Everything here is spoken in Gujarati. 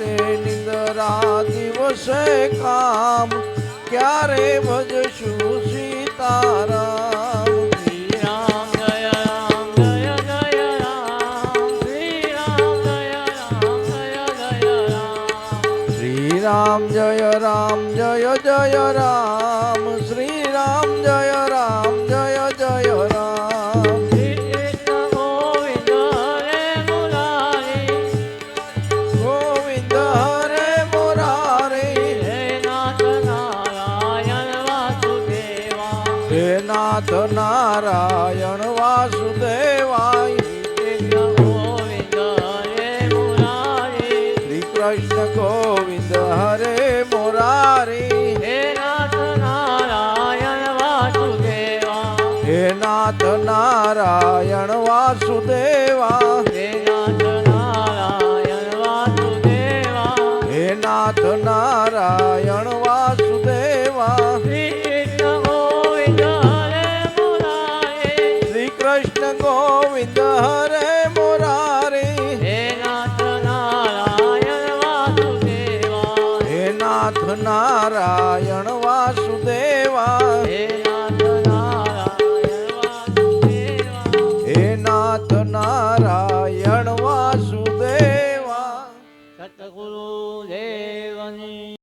રાતે નિંદરા દિવસે કામ ક્યારે ભજશું સીતારામ? શ્રી રામ જય રામ જય જય રામ. શ્રી નાથ નારાયણ વાસુદેવાય. શ્રી કૃષ્ણ ગોવિંદ હરે મુરારી. હે નાથ નારાયણ વાસુદેવા. હે નાથ નારાયણ વાસુદેવા. શ્રી કૃષ્ણ ગોવિંદ